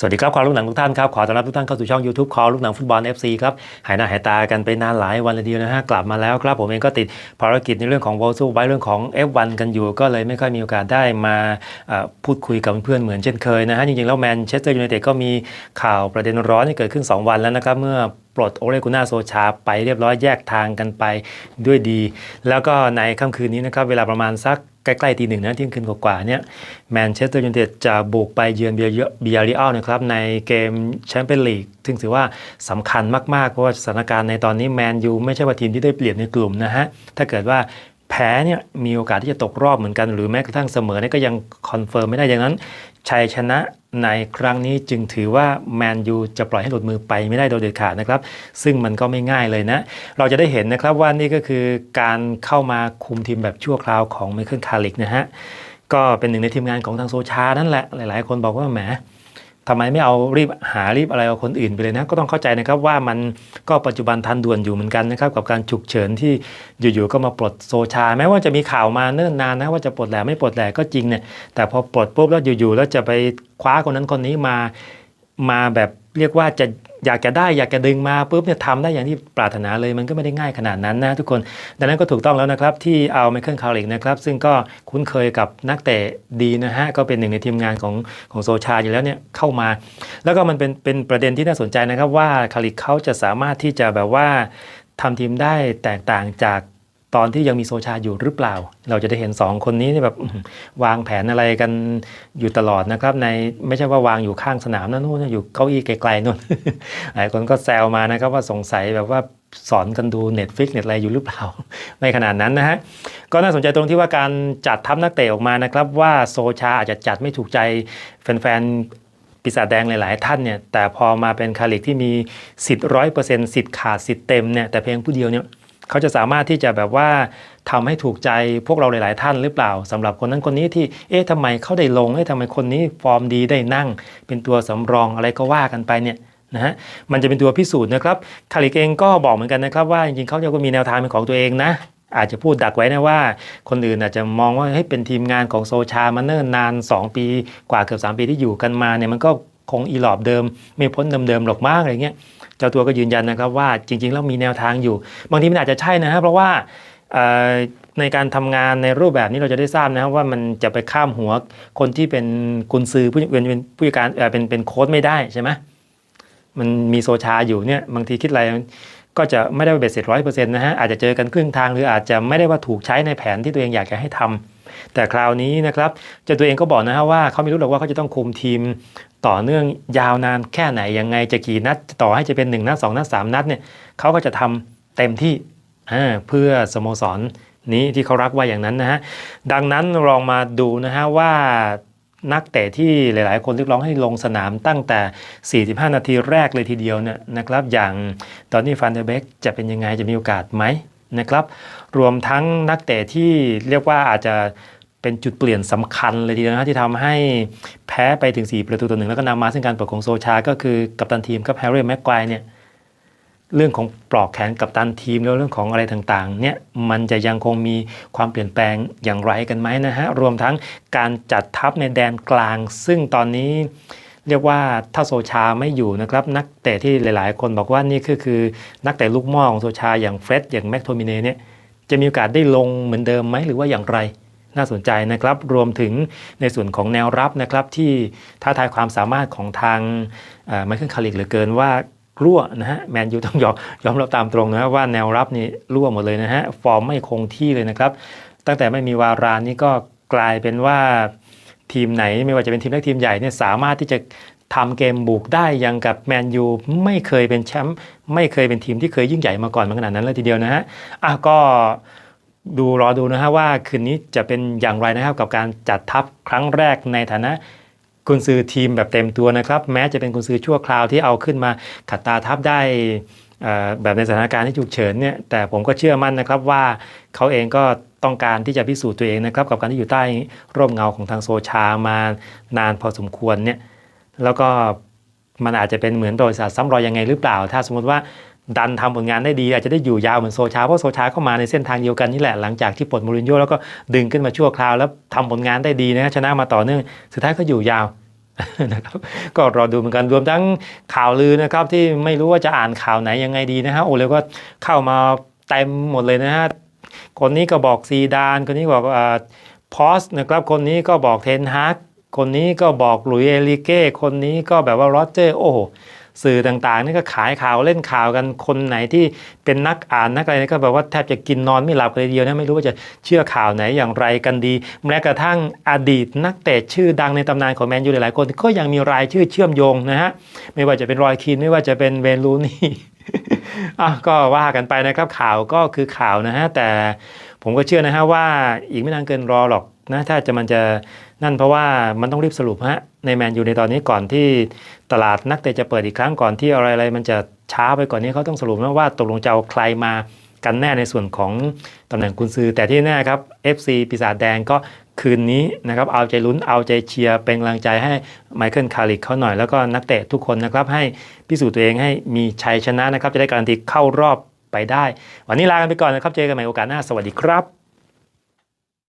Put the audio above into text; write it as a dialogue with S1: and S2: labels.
S1: สวัสดีครับความลูกหนังทุกท่านครับขอต้อนรับทุกท่านเข้าสู่ช่อง YouTube คอลูกหนังฟุตบอล FC ครับหายหน้าหายตากันไปนานหลายวันเลยทีเดียวนะฮะกลับมาแล้วครับผมเองก็ติดภารกิจในเรื่องของ World Cup เรื่องของ F1 กันอยู่ ก็เลยไม่ค่อยมีโอกาสได้มาพูดคุยกับเพื่อนเหมือนเช่นเคยนะฮะจริงๆแล้วแมนเชสเตอร์ยูไนเต็ดก็มีข่าวประเด็นร้อนที่เกิดขึ้น 2 วันแล้วนะครับเมื่อปลดโอเลกุน่าโซชาไปเรียบร้อยแยกทางกันไปด้วยดี แล้วก็ในค่ำคืนนี้นะครับเวลาประมาณสัก ใกล้ๆตีหนึ่งนะเที่ยงคืนกว่าๆเนี่ยแมนเชสเตอร์ยูไนเต็ดจะบุกไปเยือนเบียริอัลนะครับในเกมแชมเปี้ยนลีกซึ่งถือว่าสำคัญมากๆ เพราะว่าสถานการณ์ในตอนนี้แมนยูไม่ใช่ว่าทีมที่ได้เปรียบในกลุ่มนะฮะถ้าเกิดว่าแพ้เนี่ยมีโอกาสที่จะตกรอบเหมือนกัน หรือแม้กระทั่งเสมอเนี่ยก็ยังคอนเฟิร์มไม่ได้อย่างนั้นชัยชนะ ในครั้งนี้จึงถือว่าแมนยูจะปล่อยให้หลุดมือไปไม่ได้โดยเด็ดขาดนะครับ ซึ่งมันก็ไม่ง่ายเลยนะ เราจะได้เห็นนะครับว่านี่ก็คือการเข้ามาคุมทีมแบบชั่วคราวของไมเคิลคาริกนะฮะก็เป็นหนึ่งในทีมงานของทางโซชานั่นแหละหลายๆ คนบอกว่าแหม ทำไมไม่เอารีบหารีบอะไรเอาคนอื่นไปเลยนะ ก็ต้องเข้าใจนะครับว่ามันก็ปัจจุบันทันด่วนอยู่เหมือนกันนะครับ กับการฉุกเฉินที่อยู่ๆก็มาปลดโซชา แม้ว่าจะมีข่าวมาเนิ่นนานนะว่าจะปลดแหล่ไม่ปลดแหล่ก็จริงเนี่ยแต่พอปลดปุ๊บแล้วอยู่ๆแล้วจะไปคว้าคนนั้นคนนี้มามาแบบเรียกว่าจะ อยากจะได้อยากจะดึงมาปุ๊บเนี่ยทำได้อย่างที่ปรารถนาเลยมันก็ไม่ได้ง่ายขนาดนั้นนะทุกคน ดังนั้นก็ถูกต้องแล้วนะครับ ที่เอาไมเคิลคาริกนะครับ ซึ่งก็คุ้นเคยกับนักเตะดีนะฮะ ก็เป็นหนึ่งในทีมงานของของโซชาอยู่แล้วเนี่ยเข้ามา แล้วก็มันเป็นเป็นประเด็นที่น่าสนใจนะครับว่าคาริกเขาจะสามารถที่จะแบบว่าทำทีมได้แตกต่างจาก ตอนที่ยังมีโซชาอยู่หรือเปล่า เราจะได้เห็น 2 คนนี้แบบวางแผนอะไรกันอยู่ตลอดนะครับ ในไม่ใช่ว่าวางอยู่ข้างสนามนะนู่นนอยู่เก้าอี้ไกลๆนู่นหลายคนก็แซวมานะครับว่าสงสัยแบบว่าสอนกันดู Netflix เน็ตอะไรอยู่หรือเปล่า ไม่ขนาดนั้นนะฮะ ก็น่าสนใจตรงที่ว่าการจัดทัพนักเตะออกมานะครับ ว่าโซชาอาจจะจัดไม่ถูกใจแฟนๆปีศาจแดงหลาย ๆ ท่านเนี่ยแต่พอมาเป็นคาลิกที่มีสิทธิ์ร้อยเปอร์เซ็นต์สิทธิ์ขาดสิทธิ์เต็มเนี่ยแต่เพียงผู้เดียวเนี่ย เขาจะสามารถที่จะแบบว่าทำให้ถูกใจพวกเราหลาย ๆ ท่านหรือเปล่าสำหรับคนนั้นคนนี้ที่เอ๊ะทำไมเขาได้ลงเอ๊ะทำไมคนนี้ฟอร์มดีได้นั่ง เป็นตัวสำรองอะไรก็ว่ากันไปเนี่ยนะฮะมันจะเป็นตัวพิสูจน์นะครับคาลิกเองก็บอกเหมือนกันนะครับว่าจริงๆเขาก็มีแนวทางเป็นของตัวเองนะอาจจะพูดดักไว้นะว่า คนอื่นอาจจะมองว่าให้เป็นทีมงานของโซชามาเนิ่นนาน 2 ปีกว่าเกือบ3 ปีที่อยู่กันมาเนี่ยมันก็ คงอีหลอบเดิม ไม่พ้นเดิมๆหรอกมากอะไรเงี้ยเจ้าตัวก็ยืนยันนะครับว่าจริงๆแล้วมีแนวทางอยู่ บางทีมันอาจจะใช่นะฮะเพราะว่าในการทำงานในรูปแบบนี้เราจะได้ทราบนะครับว่ามันจะไปข้ามหัวคนที่เป็นกุนซือผู้เป็นผู้จัดการเป็นเป็นโค้ชไม่ได้ใช่ไหมมันมีโซชาอยู่เนี่ยบางทีคิดอะไรก็จะไม่ได้เบ็ดเสร็จร้อยเปอร์เซ็นต์นะฮะอาจจะเจอกันครึ่งทางหรืออาจจะไม่ได้ว่าถูกใช้ในแผนที่ตัวเองอยากจะให้ทำ แต่คราวนี้นะครับเจ้าตัวเองก็บอกนะฮะว่าเขาไม่รู้หรอกว่าเขาจะต้องคุมทีมต่อเนื่องยาวนานแค่ไหนยังไงจะกี่นัดต่อให้จะเป็น1นัด2นัด3นัดเนี่ยเขาก็จะทำเต็มที่เพื่อสโมสรนี้ที่เขารักว่าอย่างนั้นนะฮะดังนั้นลองมาดูนะฮะว่านักเตะที่หลาย ๆ คนเรียกร้องให้ลงสนามตั้งแต่ 45 นาทีแรกเลยทีเดียวเนี่ยนะครับอย่างตอนนี้ฟันเดอเบกจะเป็นยังไงจะมีโอกาสไหม นะครับ รวมทั้งนักเตะที่เรียกว่าอาจจะเป็นจุดเปลี่ยนสำคัญเลยทีเดียวนะที่ทำให้แพ้ไปถึง 4 ประตูต่อหนึ่งแล้วก็นำมาซึ่งการปลดของโซชา ก็คือกัปตันทีมกับแฮร์รี่แม็กควายเนี่ยเรื่องของปลอกแขนกับตันทีมแล้วเรื่องของอะไรต่างๆ เนี่ยมันจะยังคงมีความเปลี่ยนแปลงอย่างไรกันไหมนะฮะ รวมทั้งการจัดทัพในแดนกลาง ซึ่งตอนนี้ เรียกว่าถ้าโซชาไม่อยู่นะครับนักเตะที่หลายๆ คนบอกว่านี่ก็คือนักเตะลูกหม่อของโซชาอย่างเฟร็ดอย่างแม็กโทมิเน่เนี่ยจะมีโอกาสได้ลงเหมือนเดิมไหมหรือว่าอย่างไรน่าสนใจนะครับ รวมถึงในส่วนของแนวรับนะครับที่ท้าทายความสามารถของทางไมเคิลคาริกเหลือเกินว่ารั่วนะฮะแมนยูต้องยอมยอมรับตามตรงนะฮะว่าแนวรับนี่รั่วหมดเลยนะฮะฟอร์มไม่คงที่เลยนะครับ ตั้งแต่ไม่มีวารานนี่ก็กลายเป็นว่า ทีมไหน ไม่ว่าจะเป็นทีมเล็กทีมใหญ่เนี่ยสามารถที่จะทำเกมบุกได้อยังกับแมนยูไม่เคยเป็นแชมป์ไม่เคยเป็นทีมที่เคยยิ่งใหญ่มาก่อนมาขนาดนั้นเลยทีเดียวนะฮะอะก็ดูรอดูนะฮะว่าคืนนี้จะเป็นอย่างไรนะครับกับการจัดทัพครั้งแรกในฐานะกุนซือทีมแบบเต็มตัวนะครับ แม้จะเป็นกุนซือชั่วคราวที่เอาขึ้นมาขัดตาทัพได้ แบบในสถานการณ์ที่ฉุกเฉินเนี่ยแต่ผมก็เชื่อมั่นนะครับว่าเขาเองก็ต้องการที่จะพิสูจน์ตัวเองนะครับกับการที่อยู่ใต้ร่มเงาของทางโซชามานานพอสมควรเนี่ยแล้วก็มันอาจจะเป็นเหมือนบริษัทซ้ำรอยยังไงหรือเปล่า ถ้าสมมติว่าดันทำผลงานได้ดี อาจจะได้อยู่ยาวเหมือนโซชา เพราะโซชาเข้ามาในเส้นทางเดียวกันนี่แหละหลังจากที่ปลดมูรินโญ่แล้วก็ดึงขึ้นมาชั่วคราว แล้วทำผลงานได้ดีนะชนะมาต่อเนื่องสุดท้ายก็อยู่ยาว นะครับก็รอดูเหมือนกันรวมทั้งข่าวลือนะครับที่ไม่รู้ว่าจะอ่านข่าวไหนยังไงดีนะฮะโอ้เลยก็เข้ามาเต็มหมดเลยนะฮะคนนี้ก็บอกซีดาน คนนี้บอกอ่าพอสนะครับคนนี้ก็บอกเทนฮากคนนี้ก็บอกหลุยเอลิเก้คนนี้ก็แบบว่าโรเจอร์โอ้ สื่อต่างๆนี่ก็ขายข่าวเล่นข่าวกันคนไหนที่เป็นนักอ่านนักอะไรก็แบบว่าแทบจะกินนอนไม่หลับเลยเดียวนะไม่รู้ว่าจะเชื่อข่าวไหนอย่างไรกันดี แม้กระทั่งอดีตนักเตะชื่อดังในตำนานของแมนยูหลายๆคน ก็ยังมีรายชื่อเชื่อมโยงนะฮะไม่ว่าจะเป็นรอยคีนไม่ว่าจะเป็นเวนลูนี่อะก็ว่ากันไปนะครับข่าวก็คือข่าวนะฮะแต่ผมก็เชื่อนะฮะว่าอีกไม่นานเกินรอหรอกนะถ้าจะมันจะนั่นเพราะว่ามันต้องรีบสรุปฮะ ในแมนยูในตอนนี้ก่อนที่ตลาดนักเตะจะเปิดอีกครั้งก่อนที่อะไรอะไรมันจะช้าไปก่อนนี้เขาต้องสรุปว่าตกลงจะเอาใครมากันแน่ในส่วนของตำแหน่งกุนซือ แต่ที่แน่ครับ FC ปีศาจแดงก็คืนนี้นะครับเอาใจลุ้นเอาใจเชียร์เป็นกำลังใจให้ไมเคิลคาริกเขาหน่อยแล้วก็นักเตะทุกคนนะครับให้พิสูจน์ตัวเองให้มีชัยชนะนะครับจะได้การันตีเข้ารอบไปได้ วันนี้ลากันไปก่อนนะครับเจอกันใหม่โอกาสหน้าสวัสดีครับ